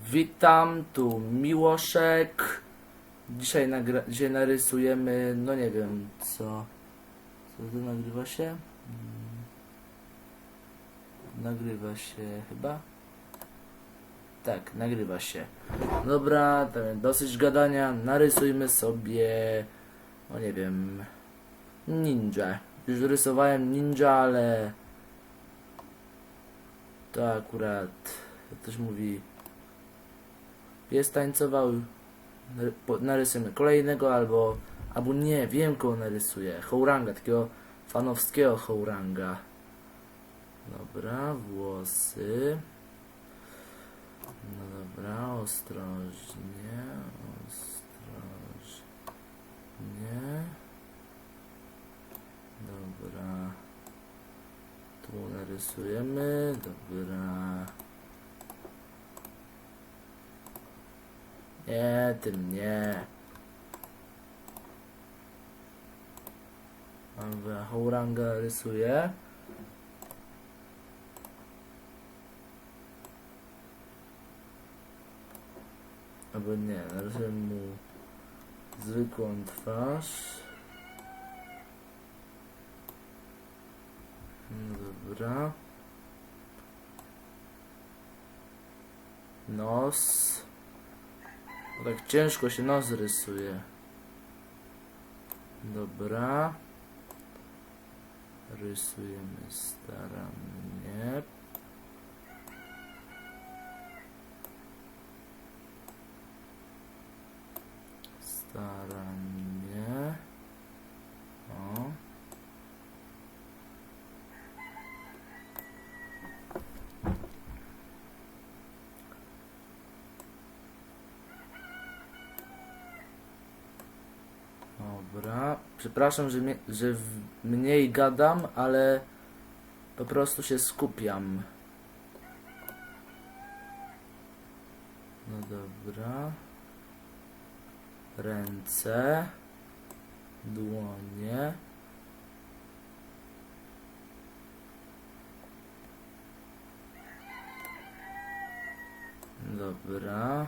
Witam, tu Miłoszek. Dzisiaj, nagra- dzisiaj narysujemy, no nie wiem co. Co to nagrywa się? Mm. Nagrywa się chyba? Tak, nagrywa się. Dobra, dosyć gadania. Narysujmy sobie, no nie wiem, ninja. Już rysowałem ninja, ale to akurat, ktoś mówi, pies tańcował, Nary- po- narysujemy kolejnego albo, albo nie, wiem kogo narysuję, Hołranga, takiego fanowskiego Hołranga. Dobra, włosy. No dobra, ostrożnie, ostrożnie. Dobra. Tu narysujemy, dobra. Nie, tym nie. Dobra, Hołranga rysuję. Albo nie, narysuję mu zwykłą twarz. No Dobra. Nos. Tak ciężko się nos rysuje. Dobra. Rysujemy starannie. Starannie. O. Dobra. Przepraszam, że, mnie, że mniej gadam, ale po prostu się skupiam. No dobra. Ręce. Dłonie. Dobra.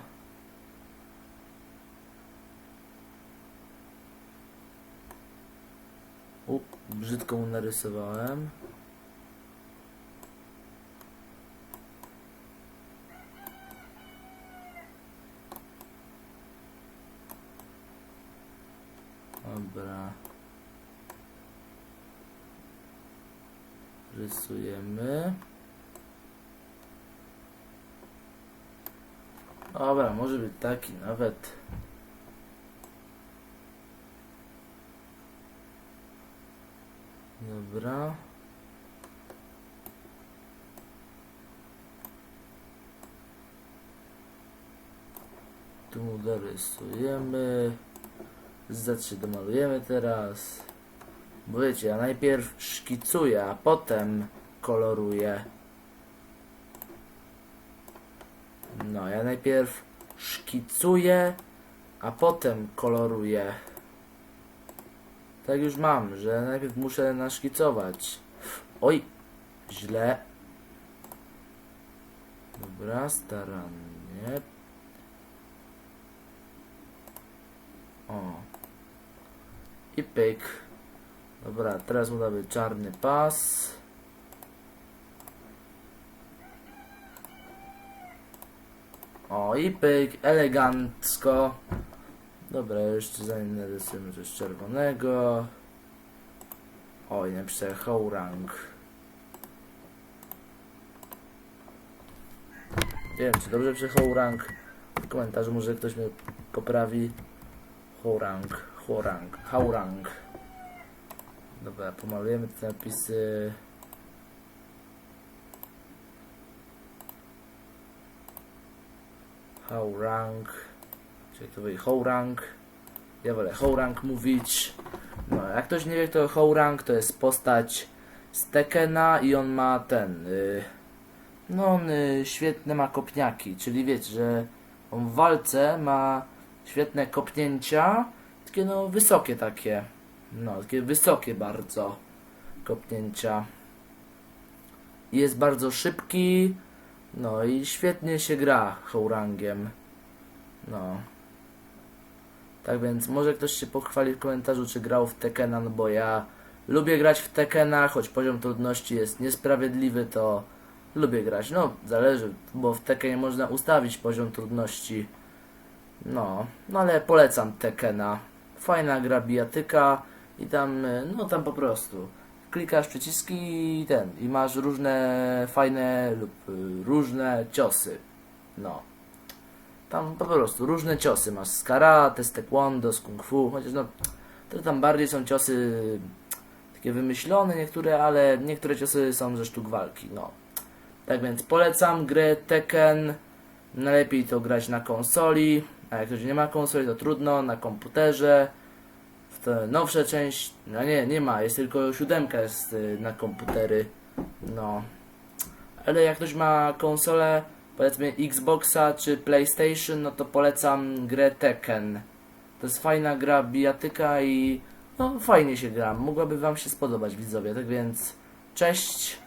U, brzydko mu narysowałem. Dobra. Rysujemy. Dobra, może być taki nawet. Dobra. Tu dorysujemy. Z się domalujemy teraz. Bo wiecie, ja najpierw szkicuję, a potem koloruję. No, ja najpierw szkicuję, a potem koloruję. Tak już mam, że najpierw muszę naszkicować. Oj, źle. Dobra, starannie. O. I pyk. Dobra, teraz mu damy czarny pas. O, i pyk, elegancko. Dobra, jeszcze zanim narysujemy coś czerwonego. Oj, napisałem Hołrang. Nie wiem, czy dobrze przy Hołrang. W komentarzu może ktoś mnie poprawi. Hołrang, Hołrang, Haurang. Dobra, pomalujemy te napisy. Haurang. Czyli będzie Hołrang. Ja wolę Hołrang mówić. No, jak ktoś nie wie, to Hołrang to jest postać z Tekena i on ma ten. Y, no, on y, świetne ma kopniaki, czyli wiecie, że on w walce ma świetne kopnięcia, takie no wysokie takie. No, takie wysokie bardzo kopnięcia. Jest bardzo szybki, No i świetnie się gra Hourangiem. No. Tak więc może ktoś się pochwali w komentarzu, czy grał w Tekena, no bo ja lubię grać w Tekena, choć poziom trudności jest niesprawiedliwy, to lubię grać. No, zależy, bo w Tekenie można ustawić poziom trudności. No, no ale polecam Tekena. Fajna gra bijatyka i tam, y, no tam po prostu klikasz przyciski i ten, i masz różne fajne lub y, różne ciosy. No. Tam po prostu różne ciosy masz z karate, z taekwondo, z kung fu, chociaż no to tam bardziej są ciosy takie wymyślone niektóre, ale niektóre ciosy są ze sztuk walki, no. Tak więc polecam grę Tekken. Najlepiej to grać na konsoli, a jak ktoś nie ma konsoli, to trudno, na komputerze. W te nowsze część, no nie, nie ma, jest tylko siódemka jest y, na komputery. No. Ale jak ktoś ma konsolę, powiedzmy Xboxa czy PlayStation, no to polecam grę Tekken. To jest fajna gra bijatyka i no fajnie się gra. Mogłaby wam się spodobać widzowie, tak więc cześć.